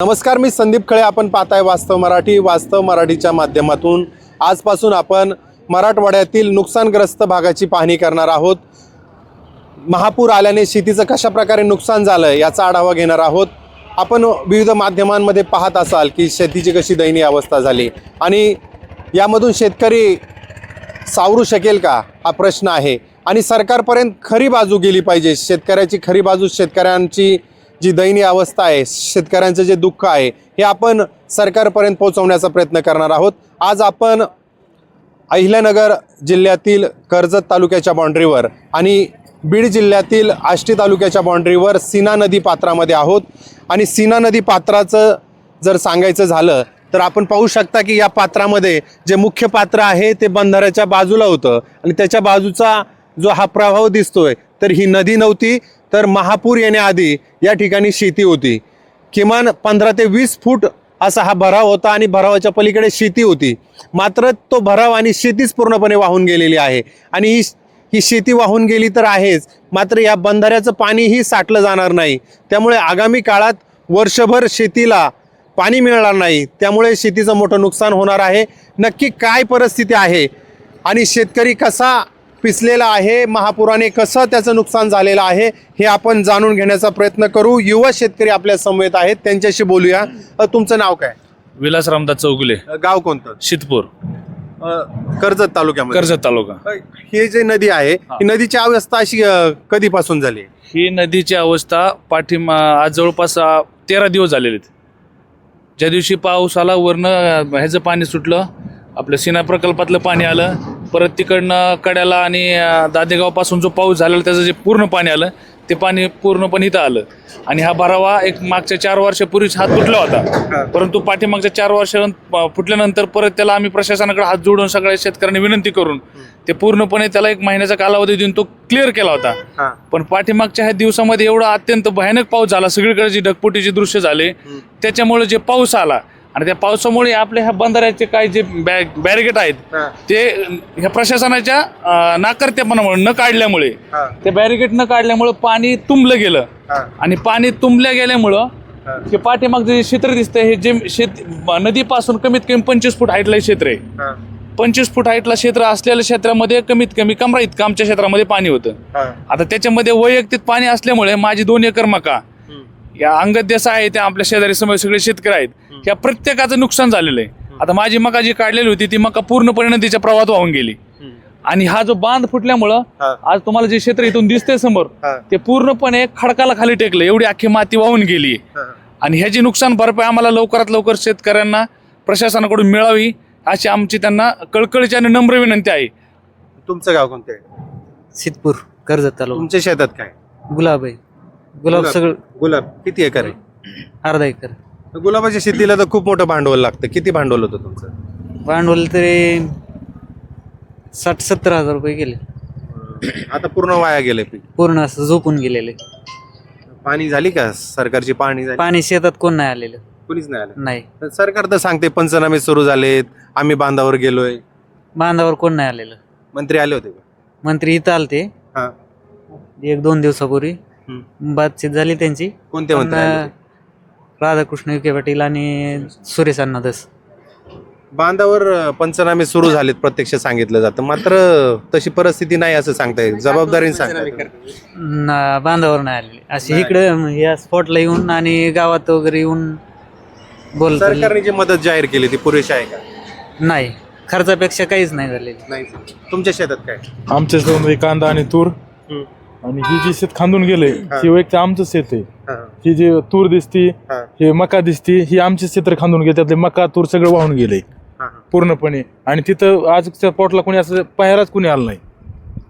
नमस्कार मी संदीप खळे. आपण पाहताय वास्तव मराठी. वास्तव मराठीच्या माध्यमातून आजपासून आपण मराठवाड्यातील नुकसानग्रस्त भागाची पाहणी करणार आहोत. महापूर आल्याने शेतीचं कशा प्रकारे नुकसान झालं याचा आढावा घेणार आहोत. आपण विविध माध्यमांमध्ये पाहत असाल की शेतीची कशी दयनीय अवस्था झाली. आणि यामधून शेतकरी सावरू शकेल का? हा प्रश्न आहे. आणि सरकारपर्यंत खरी बाजू गेली पाहिजे. शेतकऱ्याची खरी बाजू शेतकऱ्यांची जी दयनीय अवस्था आहे शेतकऱ्यांचं जे दुःख आहे हे आपण सरकारपर्यंत पोहोचवण्याचा प्रयत्न करणार आहोत. आज आपण अहिल्यानगर जिल्ह्यातील कर्जत तालुक्याच्या बाँड्रीवर आणि बीड जिल्ह्यातील आष्टी तालुक्याच्या बाँड्रीवर सीना नदी पात्रामध्ये आहोत. आणि सीना नदी पात्राचं जर सांगायचं झालं तर आपण पाहू शकता की या पात्रामध्ये जे मुख्य पात्र आहे ते बंधाऱ्याच्या बाजूला होतं. आणि त्याच्या बाजूचा जो हा प्रभाव दिसतोय तर ही नदी नव्हती. तर महापूर येण्याआधी या ठिकाणी शेती होती. किमान पंधरा ते वीस फूट असा हा भराव होता आणि भरावाच्या पलीकडे शेती होती. मात्र तो भराव आणि शेतीच पूर्णपणे वाहून गेलेली आहे. आणि ही ही शेती वाहून गेली तर आहेच. मात्र या बंधाऱ्याचं पाणीही साठलं जाणार नाही. त्यामुळे आगामी काळात वर्षभर शेतीला पाणी मिळणार नाही. त्यामुळे शेतीचं मोठं नुकसान होणार आहे. नक्की काय परिस्थिती आहे? आणि शेतकरी कसा पिसलेला आहे. महापुराने कसं त्याचं नुकसान झालेलं आहे हे आपण जाणून घेण्याचा प्रयत्न करू. युवा शेतकरी आपल्या समवेत आहेत. त्यांच्याशी बोलूया. अ, तुमचं नाव काय? विलास रामदास चौगुले. अ, गाव कोणतं? शितपूर. अ, कर्जत तालुक्यामध्ये. कर्जत तालुका. अ, ही जी नदी आहे ही. नदीची अवस्था अशी अ, कधीपासून झाली? ही नदीची अवस्था पाठीमा आज जवळपास अ, तेरा दिवस झालेले आहेत ज्या दिवशी पाऊस आला वरनं अ, ह्याचं पाणी सुटलं आपलं सिना प्रकल्पातलं पाणी आलं परत तिकडनं कड्याला आणि दादेगावपासून जो पाऊस झालेला त्याचं जे पूर्ण पाणी आलं ते पाणी पूर्णपणे इथं आलं. आणि हा भरावा एक मागच्या चार वर्षापूर्वीच हात तुटला होता. परंतु पाठीमागच्या चार वर्ष फुटल्यानंतर परत त्याला आम्ही प्रशासनाकडे हात जोडून सगळ्या शेतकऱ्यांनी विनंती करून ते पूर्णपणे त्याला एक महिन्याचा कालावधी देऊन तो क्लिअर केला होता. पण पाठीमागच्या ह्या दिवसामध्ये एवढा अत्यंत भयानक पाऊस झाला सगळीकडे जी ढगपुटीचे दृश्य झाले त्याच्यामुळे जे पाऊस आला आणि त्या पावसामुळे आपल्या ह्या बंधाऱ्याचे काही जे बॅरिगेट आहेत. ते ह्या प्रशासनाच्या अं, नाकर्तेपणामुळे न काढल्यामुळे. ते बॅरिगेट न काढल्यामुळं पाणी तुंबलं गेलं. आणि पाणी तुंबल्या गेल्यामुळं हा. पाठीमागचं जे क्षेत्र दिसतंय हे जे शेत नदीपासून कमीत कमी पंचवीस फूट हाईटला हे क्षेत्र आहे. पंचवीस फूट हाईटला क्षेत्र असलेल्या क्षेत्रामध्ये कमीत कमी कमरा इतकं आमच्या क्षेत्रामध्ये पाणी होतं. आता त्याच्यामध्ये वैयक्तिक पाणी असल्यामुळे माझी दोन एकर मका. या अंगद आहे त्या आपल्या शेजारी समोर सगळे शेतकरी आहेत या प्रत्येकाचं नुकसान झालेलं आहे. आता माझी मका जी काढलेली होती ती मका पूर्णपणे नदीच्या प्रवाहात वाहून गेली. आणि हा जो बांध फुटल्यामुळं. आज तुम्हाला जे क्षेत्र इथून दिसतंय समोर. ते पूर्णपणे खडकाला खाली टेकलं एवढी अख्खी माती वाहून गेली. आणि ह्याची नुकसान भरपाई आम्हाला लवकरात लवकर शेतकऱ्यांना प्रशासनाकडून मिळावी अशी आमची त्यांना कळकळीची आणि नम्र विनंती आहे. तुमचं गाव कोणतं आहे? सिद्धपूर कर्जत तालुका. तुमच्या शेतात काय? गुलाब आहे. गुलाब. सगळं गुलाब. किती एकर आहे? अर्धा एकर. गुलाबाच्या शेतीला तर खूप मोठं भांडवल लागतं. किती भांडवल होतं तुमचं? भांडवल तरी साठ सत्तर हजार रुपये गेले. आता पूर्ण वाया गेले पीक. पूर्ण असं झोपून गेलेले. पाणी झाली का? सरकारची पाणी झाली? पाणी शेतात कोण नाही आलेलं. कुणीच नाही आलं? नाही. तर सरकार तर सांगते पंचनामे सुरू झालेत आम्ही बांधावर गेलोय. बांधावर कोण नाही आलेलं. मंत्री आले होते का? मंत्री इथं आलते. हा. एक दोन दिवसापूर्वी. हम्म. बातचीत झाली त्यांची. कोणते मंत्री आले होते? राधाकृष्ण विखे पाटील आणि सुरेश अन्नादस बांधावर अं, पंचनामे सुरू झालेत प्रत्यक्ष सांगितलं जातं. मात्र तशी परिस्थिती नाही असं सांगताय जबाबदारीने सांगताय ना- बांधावर नाही आलेले. नाही. इकडं या स्पॉटला येऊन आणि गावात वगैरे येऊन बोलत. सरकारने जी मदत जाहीर केली ती पुरेशी आहे का? नाही. खर्चापेक्षा काहीच नाही झालेलं. नाही. तुमच्या शेतात काय? आमच्या शेतामध्ये कांदा आणि तूर. आणि ही जी शेत खांदून गेले हा. ही एक आमचं शेत आहे. हा, जी तूर दिसती हा, मका दिसती ही आमचे क्षेत्र खांदून गेले त्यातले मका तूर सगळं वाहून गेले. पूर्णपणे. आणि तिथं आजच्या स्पॉटला कोणी असं पाहायलाच कोणी आलं नाही.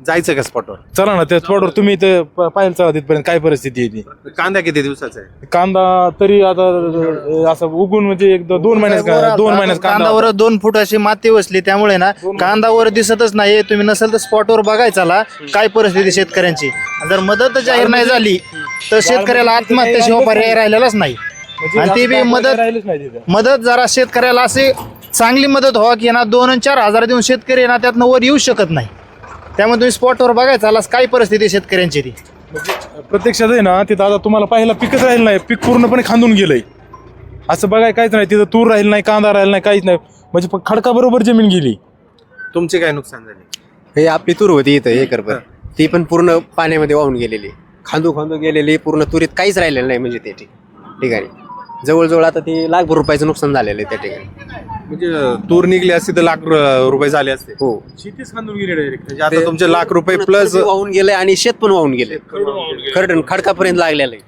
जायचं का स्पॉटवर चला ना त्या स्पॉटवर तुम्ही इथं पाहायला चला तिथपर्यंत काय परिस्थिती आहे ती. कांदा किती दिवसाचा आहे? कांदा तरी आता असं उगून म्हणजे एक दोन महिन्यात दोन महिन्यात कांदा. कांदावर दोन फूट अशी माती बसली त्यामुळे ना कांदावर दिसतच नाही तुम्ही नसेल तर स्पॉटवर बघायचाला काय परिस्थिती शेतकऱ्यांची? जर मदत जाहीर नाही झाली तर शेतकऱ्याला आत्महत्येशिवाय पर्याय राहिलेलाच नाही. म्हणजे आणि ती बी मदत राहिलंच नाही तिथं. मदत जरा शेतकऱ्याला असे चांगली मदत व्हावा की ना दोन आणि चार हजार देऊन शेतकरी ना त्यातनं वर येऊ शकत नाही. त्यामुळे तुम्ही स्पॉटवर बघायचा काय परिस्थिती आहे शेतकऱ्यांची ती? प्रत्यक्षात आहे ना तिथं आता तुम्हाला पाहायला पिकच राहिलं नाही. पीक पूर्णपणे खांदून गेलंय. असं बघाय काहीच नाही. तिथं तूर राहील नाही कांदा राहील नाही काहीच नाही. म्हणजे खडका बरोबर जमीन गेली. तुमचे काय नुकसान झाले? हे आपली तूर होती इथं एकरभर. ती पण पूर्ण पाण्यामध्ये वाहून गेलेली. खांदू खांदू गेलेली पूर्ण तुरीत काहीच राहिलेलं नाही म्हणजे ते ठिक- ठिकाणी. जवळजवळ आता ती लाखभर रुपयाचं नुकसान झालेलं आहे त्या ठिकाणी. म्हणजे तूर निघली असती तर लाख रु- रुपये झाले असते. हो. शेतीच खांदून गेली डायरेक्ट म्हणजे आता तुमचे लाख रुपये प्लस वाहून गेले आणि शेत पण वाहून गेले. खरडण खडकापर्यंत लागलेलं आहे.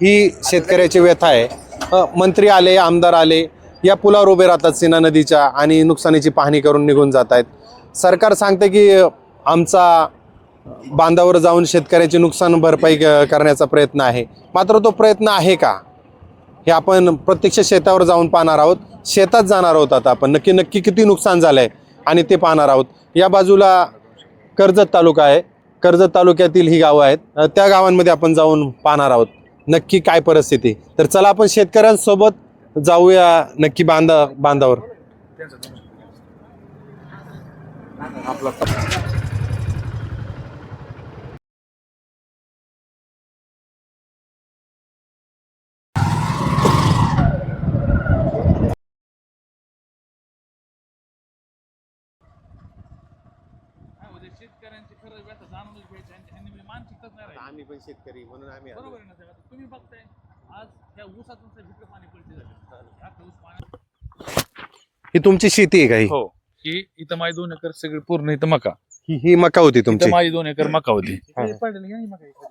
ही शेतकऱ्याची व्यथा आहे. अ, मंत्री आले आमदार आले या पुलावर उभे राहतात सीना नदीच्या आणि नुकसानीची पाहणी करून निघून जात आहेत सरकार सांगते की अ, आमचा बांधावर जाऊन शेतकऱ्याची नुकसान भरपाई करण्याचा प्रयत्न आहे. मात्र तो प्रयत्न आहे का? हे आपण प्रत्यक्ष शेतावर जाऊन पाहणार आहोत. शेतात जाणार आहोत आता आपण. नक्की नक्की किती नुकसान झालं आहे आणि ते पाहणार आहोत. या बाजूला कर्जत तालुका आहे. कर्जत तालुक्यातील ही गावं आहेत. त्या गावांमध्ये आपण जाऊन पाहणार आहोत. नक्की काय परिस्थिती? तर चला आपण शेतकऱ्यांसोबत जाऊया नक्की बांधा बांधावर. आपला खरं व्यथा जाणूनच घ्यायची आणि ह्यांनी मानसिकताच नाही राहिली. आम्ही पण शेतकरी म्हणून आम्ही बरोबर आहे ना साहेब? आता तुम्ही बघताय आज या ऊसातून भित्र पाणी पडते झाले आता ऊस पाणी ही तुमची शेती आहे का ही? हो ही इथं माझी दोन एकर सगळी पूर्ण इथं मका ही ही मका होती तुमची इथं माझी दोन एकर मका होती हा.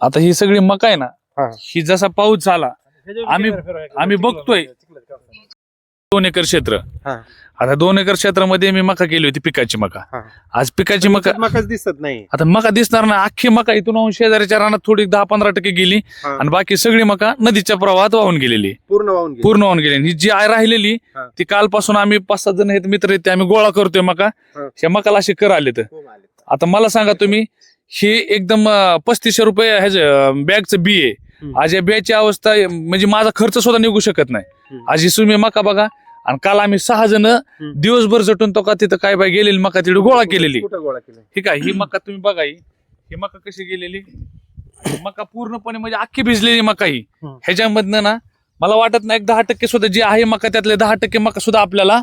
आता ही सगळी मका आहे ना हा. ही जसा पाऊस झाला आम्ही आम्ही बघतोय दोन एकर क्षेत्र हा. आता दोन एकर क्षेत्रामध्ये मी मका केली होती पिकाची मका हा. आज पिकाची मका मकाच दिसत नाही आता मका दिसणार ना अख्खी मका इथून वाहून शेजाऱ्याच्या रानात थोडी दहा पंधरा टक्के गेली हा. आणि बाकी सगळी मका नदीच्या प्रवाहात वाहून गेलेली पूर्ण वाहून गेली. पूर्ण वाहून गेली आणि ही जी आहे राहिलेली हा. ती कालपासून आम्ही पाच सात जण आहेत मित्र आहेत ते आम्ही गोळा करतोय मका हा. ह्या मकाला असे कर आले तर आता मला सांगा तुम्ही हे एकदम अं, पस्तीसशे रुपये ह्याचं बॅगचं बी आहे हम्म. आज या बियाची अवस्था म्हणजे माझा खर्च सुद्धा निघू शकत नाही हम्म. आज ही तुम्ही मका बघा आणि काल आम्ही सहा जण दिवसभर झटून तो का तिथं काय बाय गेलेली मका तिथे गोळा केलेली. कुठं गोळा केली? ठीक आहे ही मका तुम्ही बघा ही. ही मका कशी गेलेली? मका पूर्णपणे म्हणजे अख्खी भिजलेली मका ही. ह्याच्यामधनं ना मला वाटत नाही एक दहा टक्के सुद्धा जी आहे मका त्यातले दहा टक्के मका सुद्धा आपल्याला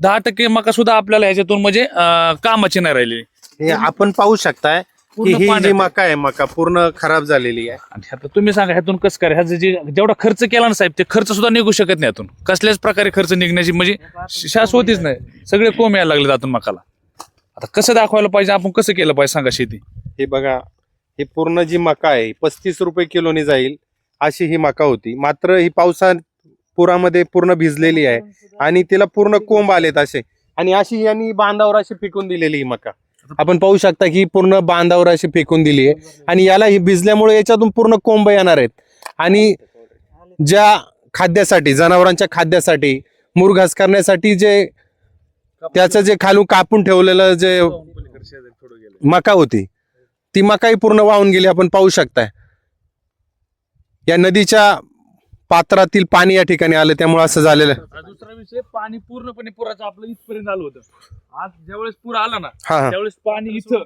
दहा टक्के मका सुद्धा आपल्याला ह्याच्यातून म्हणजे अं, कामाची नाही राहिली हे आपण पाहू शकताय की ही जी. मका आहे मका पूर्ण खराब झालेली आहे. आणि आता तुम्ही सांगा ह्यातून कसं काय? ह्याचं जे जेवढा खर्च केला ना साहेब ते खर्च सुद्धा निघू शकत नाही यातून. कसल्याच प्रकारे खर्च निघण्याची म्हणजे शाश्वतीच नाही. सगळे कोंब यायला लागले त्यातून मकाला. आता कसं दाखवायला पाहिजे आपण कसं केलं पाहिजे सांगा शेती. हे बघा हे पूर्ण जी मका आहे पस्तीस रुपये किलोनी जाईल अशी ही मका होती. मात्र ही पावसा पुरामध्ये पूर्ण भिजलेली आहे आणि तिला पूर्ण कोंब आलेत असे. आणि अशी यांनी बांधावर अशी फेकून दिलेली ही मका. आपण पाहू शकता की पूर्ण बांधावर अशी फेकून दिली आहे. आणि याला ही भिजल्यामुळे याच्यातून पूर्ण कोंब येणार आहेत. आणि ज्या खाद्यासाठी जनावरांच्या खाद्यासाठी मुरघास करण्यासाठी जे त्याचं जे खालून कापून ठेवलेलं जे मका होती ती मकाही पूर्ण वाहून गेली आपण पाहू शकताय. या नदीच्या पात्रातील पाणी या ठिकाणी आलं त्यामुळे असं झालेलं आहे. दुसरा विषय पाणी पूर्णपणे पुराचं आपलं इथपर्यंत आलं होतं आज ज्यावेळेस पूर आला ना हा हा त्यावेळेस पाणी इथं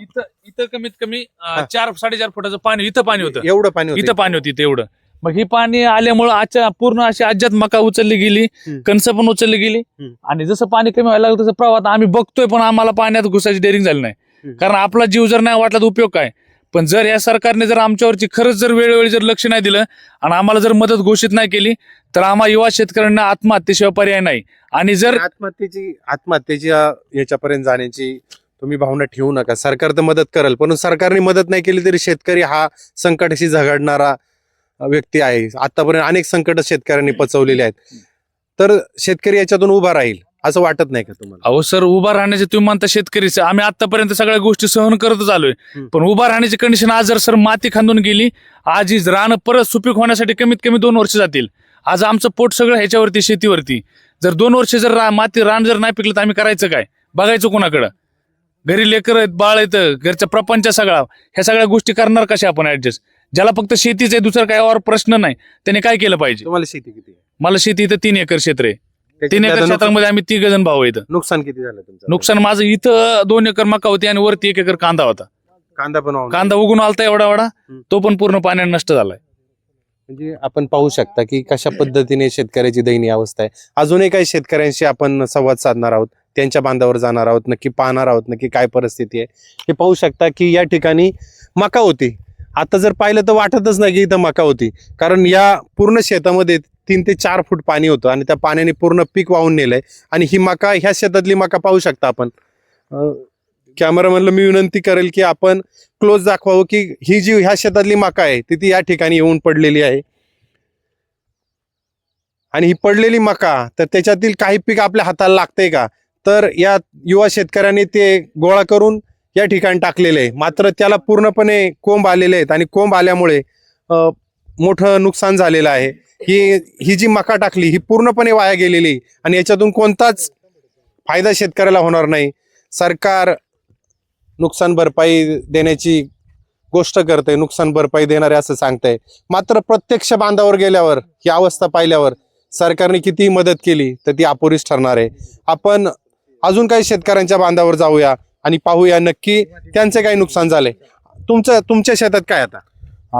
इथं इथं कमीत कमी अं, चार साडेचार फुटाचं पाणी इथं पाणी होतं एवढं पाणी होतं. इथं पाणी होतं एवढं मग ही पाणी आल्यामुळं आजच्या पूर्ण अशी आज्यात मका उचलली गेली हम्म. कणस पण उचलली गेली हम्म. आणि जसं पाणी कमी व्हायला लागलं तसं प्रवाह आम्ही बघतोय पण आम्हाला पाण्यात घुसायची डेअरिंग झाली नाही. कारण आपला जीव जर नाही वाटला तर उपयोग काय पण जर या सरकारने जर आमच्यावरची खरंच जर वेळोवेळी जर लक्ष नाही दिलं आणि आम्हाला जर मदत घोषित नाही केली तर आम्हा युवा शेतकऱ्यांना आत्महत्येशिवाय पर्याय नाही. आणि जर आत्महत्येची आत्महत्येची याच्यापर्यंत जाण्याची तुम्ही भावना ठेवू नका. सरकार तर मदत करेल पण सरकारने मदत नाही केली तरी शेतकरी हा संकटाशी झगडणारा व्यक्ती आहे. आतापर्यंत अनेक संकट शेतकऱ्यांनी पचवलेली आहेत. तर शेतकरी याच्यातून उभा राहील. असं वाटत नाही का तुम्हाला? अहो सर उभा राहण्याचे तुम्ही म्हणता शेतकरीच. आम्ही आतापर्यंत सगळ्या गोष्टी सहन करतच आलोय. हम्म. पण उभा राहण्याची कंडिशन आज जर सर माती खांदून गेली. आज ही रानं परत सुपीक होण्यासाठी कमीत कमी दोन वर्ष जातील. आज आमचं पोट सगळं ह्याच्यावरती शेतीवरती. जर दोन वर्ष जर रा- माती रान जर नाही पिकलं तर आम्ही करायचं काय? बघायचं कोणाकडं? घरी लेकर आहेत बाळ आहेत घरचा प्रपंच सगळा. ह्या सगळ्या गोष्टी करणार कशा आपण ऍडजस्ट ज्याला फक्त शेतीच आहे दुसरं काय और प्रश्न नाही. त्याने काय केलं पाहिजे? तुम्हाला शेती किती आहे? मला शेती इथं तीन एकर क्षेत्र आहे. तीन एकर क्षेत्रामध्ये आम्ही तिघ जण भाऊ आहेत. नुकसान किती झालं तुमचं? नुकसान माझं इथं दोन एकर मका होती आणि वरती एक एकर कांदा होता. कांदा पण वाहून कांदा उगून आलता एवढा एवढा. तो पण पूर्ण पाण्याने नष्ट झालाय. म्हणजे आपण पाहू शकता की कशा पद्धतीने शेतकऱ्याची दयनीय अवस्था आहे. अजूनही काही शेतकऱ्यांशी आपण संवाद साधणार आहोत त्यांच्या बांधावर जाणार आहोत नक्की पाहणार आहोत नक्की काय परिस्थिती आहे. हे पाहू शकता की या ठिकाणी मका होती. आता जर पाहिलं तर वाटतच नाही की इथं मका होती. कारण या पूर्ण शेतामध्ये तीन ते चार फूट पाणी होतं आणि त्या पाण्याने पूर्ण पीक वाहून नेलंय. आणि ही मका ह्या शेतातली मका पाहू शकता आपण. कॅमेरामॅनला मी विनंती करेल की आपण क्लोज दाखवावं की ही जी ह्या शेतातली मका आहे ती ती या ठिकाणी येऊन पडलेली आहे. आणि ही पडलेली मका तर त्याच्यातील काही पीक आपल्या हाताला लागतंय का? तर या युवा शेतकऱ्यांनी ते गोळा करून या ठिकाणी टाकलेले आहे. मात्र त्याला पूर्णपणे कोंब आलेले आहेत आणि कोंब आल्यामुळे मोठं नुकसान झालेलं आहे. ही ही जी मका टाकली ही पूर्णपणे वाया गेलेली. आणि याच्यातून कोणताच फायदा शेतकऱ्याला होणार नाही. सरकार नुकसान भरपाई देण्याची गोष्ट करते नुकसान भरपाई देणारे असं सांगताय. मात्र प्रत्यक्ष बांधावर गेल्यावर ही अवस्था पाहिल्यावर सरकारने कितीही मदत केली तर ती अपुरीच ठरणार आहे. आपण अजून काही शेतकऱ्यांच्या बांधावर जाऊया आणि पाहूया नक्की त्यांचे काही नुकसान झाले. तुमचं तुमच्या शेतात काय आता?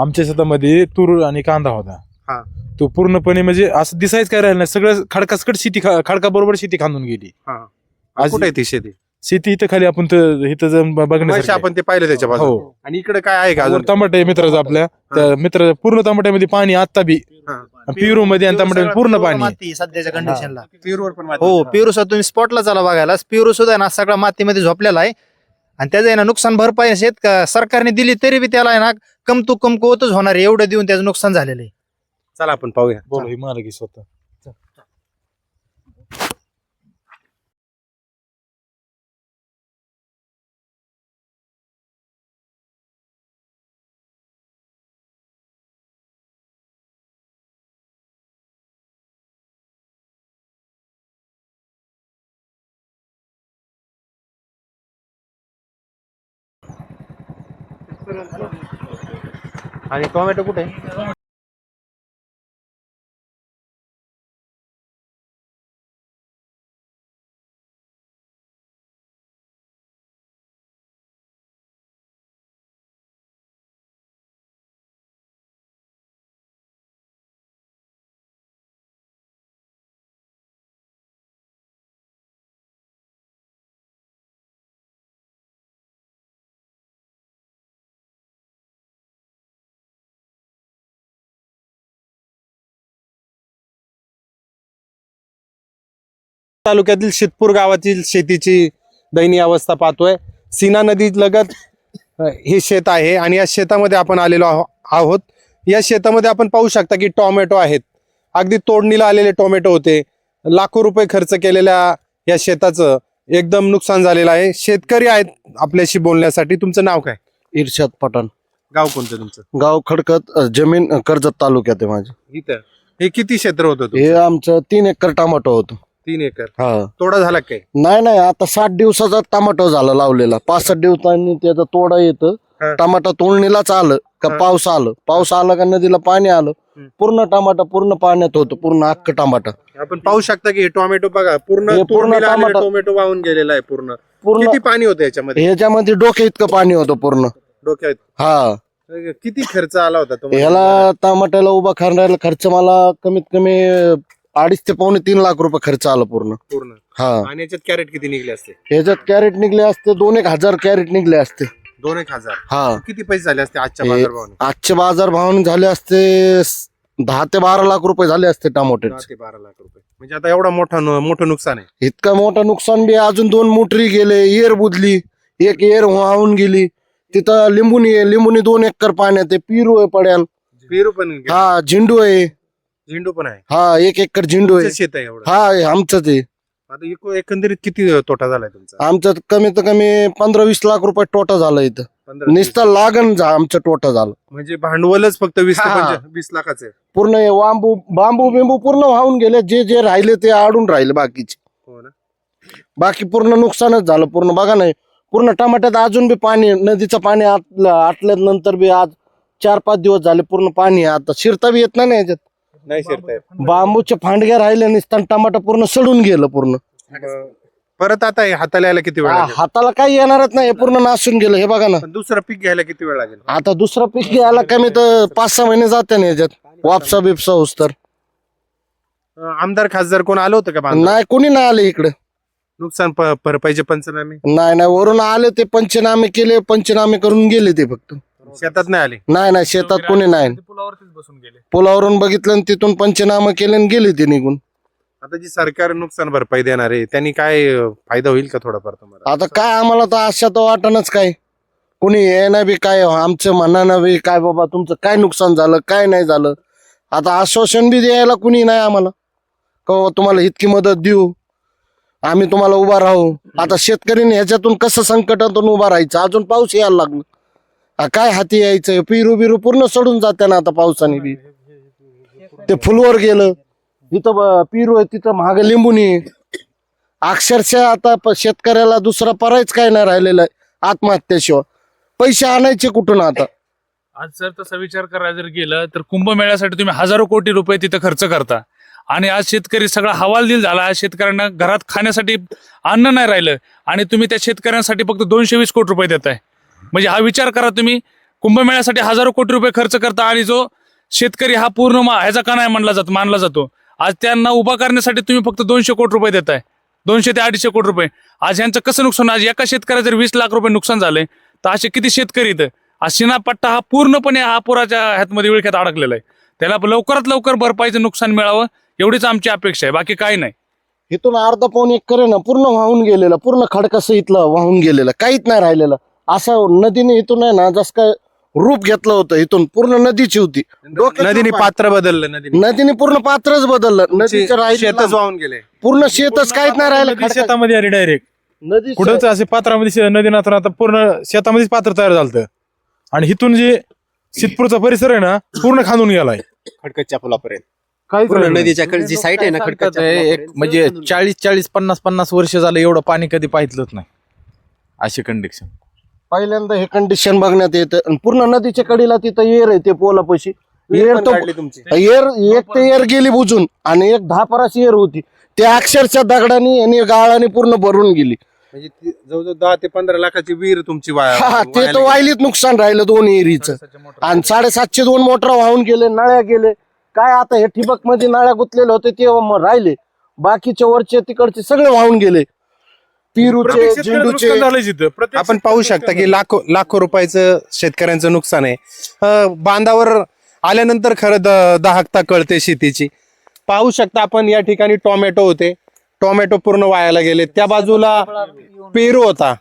आमच्या शेतामध्ये तूर आणि कांदा होता. हा. तो पूर्णपणे म्हणजे असं दिसायच काय राहिलं नाही. सगळं खडकासकट शेती खडका बरोबर शेती खांदून गेली. आज- कुठे आहे ती शेती? शेती इथं खाली आपण तर इथं जाऊन ब- मगाशी बघण्यासाठी आपण ते पाहिलं त्याच्या बाजूला हो. आणि इकडे काय आहे का वर अजून? टमाटे आहे मित्राचं आपल्या. त्या मित्र पूर्ण टमाट्यामध्ये पाणी आता बी. हा. पिरू मध्ये आणि टमाट्यामध्ये पूर्ण पाणी. आहे. माती सध्याच्या कंडिशनला पेरूवर पण माती हो आहे. पेरू सुद्धा तुम्ही स्पॉटला चला बघायला. पेरू सुद्धा आहे ना सगळा मातीमध्ये झोपलेला आहे. आणि त्याचं आहे ना नुकसान भरपाई शेत का- सरकारने दिली तरी बी त्याला आहे ना कमतू कमकुवतच होणार आहे. एवढं देऊन त्याचं नुकसान झालेलं आहे. चला आपण पाहूया. बोल हे मला की स्वतः आणि टोमॅटो कुठे? तालुक्यातील शितपूर गावातील शेतीची दयनीय अवस्था पाहतोय. सीना नदी लगत हे शेत आहे आणि या शेतामध्ये आपण आलेलो आहो- आहोत. या शेतामध्ये आपण पाहू शकता की टोमॅटो आहेत. अगदी तोडणीला आलेले टोमॅटो होते. लाखो रुपये खर्च केलेल्या या शेताचं एकदम नुकसान झालेलं आहे. शेतकरी आहेत आपल्याशी बोलण्यासाठी. तुमचं नाव काय? इर्षाद पठाण. गाव कोणतं तुमचं? गाव खडकत जमीन कर्जत तालुक्यात आहे माझी. इथं. हे किती क्षेत्र होतं हे? आमचं तीन एकर टमाटो होतं. तीन एकर. हा. तोडा झाला काय नाही नाही आता साठ दिवसाचा टमाटो झाला लावलेला. पाच सात दिवसांनी त्याचा तोडा येतं. हा. टमाटा तोडणीलाच आलं का हा. पाऊस आलं? पाऊस आला का नदीला पाणी आलं? हम्म. पूर्ण टमाटा पूर्ण पाण्यात होतं पूर्ण अख्ख टमाटा. आपण पाहू शकता की हे टोमॅटो बघा पूर्ण हे पूर्ण तोडणीला आलेलं टमाटा- टोमॅटो वाहून गेलेला आहे पूर्ण. पूर्ण किती पाणी होतं याच्यामध्ये? ह्याच्यामध्ये डोके इतकं पाणी होतं पूर्ण. डोक्यात? हा. किती खर्च आला होता तुम्हाला ह्याला टमाट्याला उभा करण्याला खर्च मला कमीत कमी अडीच ते पावणे तीन लाख रुपये खर्च आला पूर्ण. पूर्ण. हा. आणि याच्यात कॅरेट किती निघले असते? ह्याच्यात कॅरेट निघले असते दोन एक हजार कॅरेट निघले असते. दोन एक हजार? हा. किती पैसे झाले असते आजच्या हे- बाजारभावाने? आजचे बाजार भाव झाले असते स- दहा ते बारा लाख रुपये झाले असते दहा टमाट्याचे ते बारा लाख रुपये. म्हणजे आता एवढा मोठा नु- मोठं नुकसान आहे. इतकं मोठं नुकसान बी अजून दोन मोटरी गेले एअर बुजली एक एअर वाहून गेली. तिथं लिंबुनी आहे लिंबुनी दोन एकर पाण्यात आहे. पिरू आहे पड्याल. पेरू पण गेले. हा झेंडू आहे. झेंडू पण आहे. हा एक एकर झेंडू आहे. तुमचं शेत आहे एवढं. हा हे आमचंच आहे. आता एकू- एकंदरीत किती तोटा झालाय तुमचा? आमचं कमीत कमी पंधरा वीस लाख रुपये टोटा झाला इथं. पंधरा वीस. नुसतं लागण झा आमचं टोटा झालं. म्हणजे भांडवलच फक्त वीस ते हा. पंचवीस- वीस लाखाचं आहे. पूर्ण हे बांबू बांबू बिंबू पूर्ण वाहून गेले. जे जे राहिले ते आडून राहिले बाकीचे. हो ना. बाकी पूर्ण नुकसानच झालं. पूर्ण बघा नाही पूर्ण टमाट्यात अजून बी पाणी नदीचं पाणी आटलं आटल्यानंतर बी आज चार पाच दिवस झाले पूर्ण पाणी आहे. आता शिरता बी येत नाही ना याच्यात. नाही शिरतायत बांबूचे फांडग्या राहिले नसताना टमाटा पूर्ण सडून गेलं पूर्ण. मग परत आता हे हाताला यायला किती वेळ हा, लागेल? हाताला काही येणारच नाही हे पूर्ण नासून गेलं हे बघा ना. पण दुसरं पीक घ्यायला किती वेळ लागेल? आता दुसरं पीक घ्यायला कमी तर पाच सहा महिने जाते ना याच्यात. वापसा बिपसा होस तर. अं, आमदार खासदार कोण आलं होतं का? नाही कोणी नाही आले इकडे. नुकसान प- भरपाईचे पंचनामे? नाही नाही वरून आले ते पंचनामे केले पंचनामे करून गेले ते फक्त. शेतात नाही आले. नाही नाही शेतात कोणी नाही. पुलावरतीच बसून गेले. पुलावरून बघितलं आणि तिथून पंचनामे केले आणि गेले ते निघून. आता जी सरकार नुकसान भरपाई देणार आहे त्यांनी काय अं, फायदा होईल का थोडाफार तुम्हाला? आता काय आम्हाला तर आशा तर वाटणच काय. कोणी हे नाही बी काय आमचं म्हणणं बी काय बाबा तुमचं काय नुकसान झालं काय नाही झालं. आता आश्वासन बी द्यायला कुणी नाही आम्हाला. का बाबा तुम्हाला इतकी मदत देऊ. आम्ही तुम्हाला उभा राहू. आता शेतकऱ्यांनी ह्याच्यातून कसं संकटातून उभा राहायचं? अजून पाऊस यायला लागला. आ, काय हाती यायचं पिरू बिरू पूर्ण सडून जाते ना आता पावसाने बी. ते फुलवर गेलं. इथं ब- आहे तिथं महाग लिंबून आहे. अक्षरशः आता प- शेतकऱ्याला दुसरा पर्यायच काय नाही राहिलेला आहे आत्महत्याशिवाय. पैसे आणायचे कुठून आता? आज जर तसा विचार करायला जर गेलं तर कुंभमेळ्यासाठी तुम्ही हजारो कोटी रुपये तिथं खर्च करता. आणि आज शेतकरी सगळा हवालदिल झाला आज शेतकऱ्यांना घरात खाण्यासाठी अन्न नाही राहिलं आणि तुम्ही त्या शेतकऱ्यांसाठी फक्त दोनशे वीस कोटी रुपये देताय. म्हणजे हा विचार करा तुम्ही. कुंभमेळ्यासाठी हजारो कोटी रुपये खर्च करता आणि जो शेतकरी हा पूर्ण मा- ह्याचा का नाही मानला जातो मानला जातो. आज त्यांना उभा करण्यासाठी तुम्ही फक्त दोनशे कोटी रुपये देताय. दोनशे ते अडीचशे कोटी रुपये. आज यांचं कसं नुकसान आज एका शेतकऱ्याचं जर वीस लाख रुपये नुकसान झाले तर असे किती शेतकरी इथं? आज शिनापट्टा हा पूर्णपणे हा पुराच्या हातमध्ये विळख्यात अडकलेला आहे. त्याला लवकरात लवकर भरपाईचं नुकसान मिळावं एवढीच आमची अपेक्षा आहे. बाकी काही नाही. इथून अर्धा पाऊन एक करे ना पूर्ण वाहून गेलेला पूर्ण खडकासहितला इथलं वाहून गेलेलं काहीच नाही राहिलेलं. असं नदीने इथून आहे ना जसं काय रूप घेतलं होतं इथून पूर्ण नदीची होती. डोक्यात नदीने. पात्र बदललं नदीने. नदीने पूर्ण पात्रच बदललं. नदीचं राहिलं शेतच वाहून गेले. पूर्ण शेतच काहीच नाही राहिलं. नदी खडकाचं. शेतामध्ये आली डायरेक्ट नदी कुठंच असे पात्रामध्ये शे- नदी नात्र आता पूर्ण शेतामध्येच पात्र तयार झालं आणि इथून जे सिद्धपूरचा परिसर आहे ना पूर्ण खांदून गेलाय. खडकच्या पुलापर्यंत. काहीच पूर्ण राहिलं नाही. नदीच्या कडे जी साईट आहे ना खडकच्या एक पुलापर्यंत, म्हणजे चाळीस चाळीस पन्नास पन्नास वर्ष झालं एवढं पाणी कधी पाहितलंच नाही. अशी कंडिक्शन पहिल्यांदा हे कंडिशन बघण्यात येतं. आणि पूर्ण नदीच्या कडेला तिथं येर आहे ते पोलापाशी. येर पण तो काढली तुमची. येर एक ते येर गेली बुजून आणि एक दहा पराशी येर होती. ते अक्षरशः दगडाने आणि गाळाने पूर्ण भरून गेली. म्हणजे ती जवळजवळ दहा ते पंधरा लाखाची विहीर तुमची वाया- हा ते वाया तर गेली. वाहिलीत नुकसान राहिलं दोन एरीचं आणि साडेसातशे दोन मोटर वाहून गेले नळ्या गेले. काय आता हे ठिबकमध्ये नळ्या गुतलेले होते ते म- राहिले. बाकीचे वरचे तिकडचे सगळे वाहून गेले. प्रत्येक पेरूचे नुकसान झेंडूचे झालंय तिथं प्रत्येक आपण पाहू शकता की लाखो लाखो रुपयाचं शेतकऱ्यांचं नुकसान आहे. अं, बांधावर आल्यानंतर खरं द- दहाकता कळते शेतीची. पाहू शकता आपण या ठिकाणी टोमॅटो होते. टोमॅटो पूर्ण वायाला गेले. त्या बाजूला पेरू होता.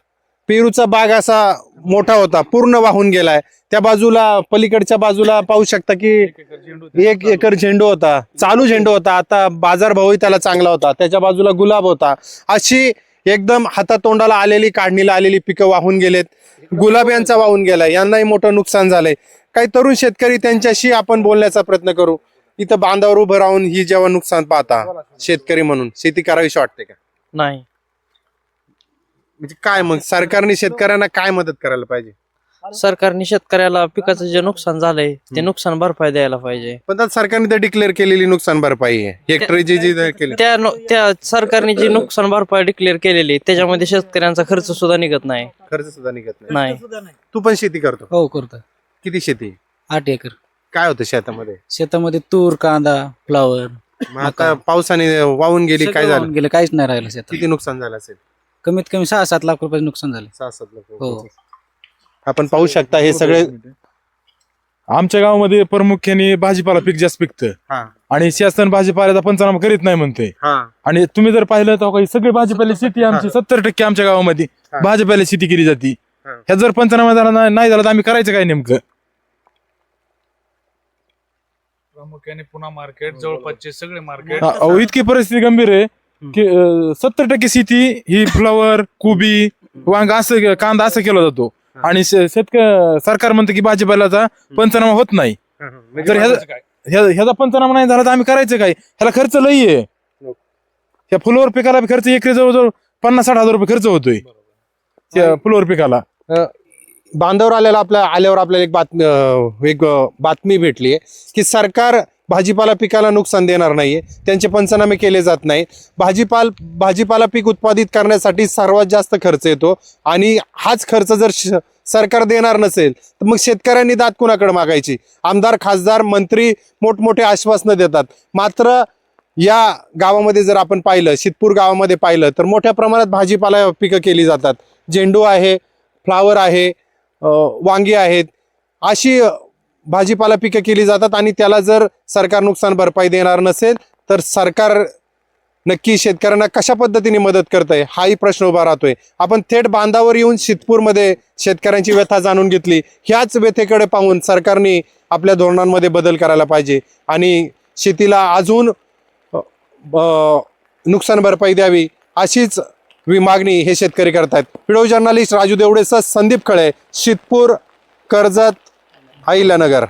पेरूचा बाग असा मोठा होता. पूर्ण वाहून गेलाय. त्या बाजूला पलीकडच्या बाजूला पाहू शकता की एक एकर झेंडू होता. चालू झेंडू होता. आता बाजारभावही त्याला चांगला होता. त्याच्या बाजूला गुलाब होता. अशी एकदम हातातोंडाला आलेली काढणीला आलेली पिकं वाहून गेलेत. गुलाब यांचा वाहून गेलाय. यांनाही मोठं नुकसान झालंय. काही तरुण शेतकरी त्यांच्याशी आपण बोलण्याचा प्रयत्न करू. इथं बांधावर उभं राहून ही जेव्हा नुकसान पाहता शेतकरी म्हणून. शेती करावीशी वाटते का? नाही. म्हणजे काय मग? सरकारने शेतकऱ्यांना काय मदत करायला पाहिजे? सरकारने शेतकऱ्याला पिकाचं जे नुकसान झालंय ते नुकसान भरपाई द्यायला पाहिजे. पण त्यात सरकारने तर डिक्लेअर केलेली नुकसान भरपाई आहे. हेक्टरीची जी केली. त्या नु- त्या सरकारने जी नुकसान भरपाई डिक्लेअर केलेली त्याच्यामध्ये शेतकऱ्यांचा खर्च सुद्धा निघत नाही. खर्च सुद्धा निघत नाही. नाही. तू पण शेती करतो. हो करतो. किती शेती? आठ एकर. काय होतं शेतामध्ये? शेतामध्ये तूर कांदा फ्लावर मग आता पावसाने वाहून गेली काय झालं? गेलं काहीच नाही राहिलं शेतात. किती नुकसान झालं असेल? कमीत कमी सहा सात लाख रुपयाचं नुकसान झालं. सहा सात लाख हो. आपण पाहू शकता हे सगळे आमच्या गावामध्ये प्रामुख्याने भाजीपाला पीक जास्त पिकतं. हा. आणि शासन भाजीपाल्याचा पंचनामा करीत नाही म्हणते हा. आणि तुम्ही जर पाहिलं तर काही सगळी भाजीपाला शेती आमची सत्तर टक्के आमच्या गावामध्ये हा. भाजीपाला शेती केली जाते. ह्या जर पंचनामा झाला नाही- झाला तर आम्ही करायचं काय नेमकं? प्रामुख्याने पुन्हा मार्केट जवळपासचे सगळे मार्केट अहो, इतकी परिस्थिती गंभीर आहे की सत्तर टक्के शेती ही फ्लॉवर कोबी वांग असं कांदा असं केला जातो. आणि शे- शेतक सरकार म्हणतं की भाजीपाल्याचा पंचनामा होत नाही. हा. म्हणजे जर ह्या- ह्या- ह्याचा पंचनामा नाही झाला तर आम्ही करायचं काय? ह्याला खर्च लई आहे. हो. त्या फुलावर पिकाला बी खर्च एकरी जवळजवळ पन्नास साठ हजार रुपये खर्च होतोय. त्या फुलावर पिकाला. बांधावर आल्याला आपल्या आल्यावर आपल्याला एक बातमी अं, एक अं, बातमी भेटली की सरकार भाजीपाला पिकाला नुकसान देणार नाही आहे त्यांचे पंचनामे केले जात नाही भाजीपाल भाजीपाला पीक उत्पादित करण्यासाठी सर्वात जास्त खर्च येतो. आणि हाच खर्च जर श- सरकार देणार नसेल तर मग शेतकऱ्यांनी दात कुणाकडे मागायची? आमदार खासदार मंत्री मोठमोठे आश्वासनं देतात. मात्र या गावामध्ये जर आपण पाहिलं शितपूर गावामध्ये पाहिलं तर मोठ्या प्रमाणात भाजीपाला पिकं केली जातात. झेंडू आहे फ्लावर आहे वांगी आहेत. अशी भाजीपाला पिकं केली जातात आणि त्याला जर सरकार नुकसान भरपाई देणार नसेल तर सरकार नक्की शेतकऱ्यांना कशा पद्धतीने मदत करतंय हाही प्रश्न उभा राहतोय. आपण थेट बांधावर येऊन शितपूरमध्ये शेतकऱ्यांची व्यथा जाणून घेतली. ह्याच व्यथेकडे पाहून सरकारने आपल्या धोरणांमध्ये बदल करायला पाहिजे आणि शेतीला अजून नुकसान भरपाई द्यावी अशीच वि- मागणी हे शेतकरी करतायत. व्हिडिओ जर्नलिस्ट राजू देवडेसह संदीप खळे शितपूर कर्जत अहिल्यानगर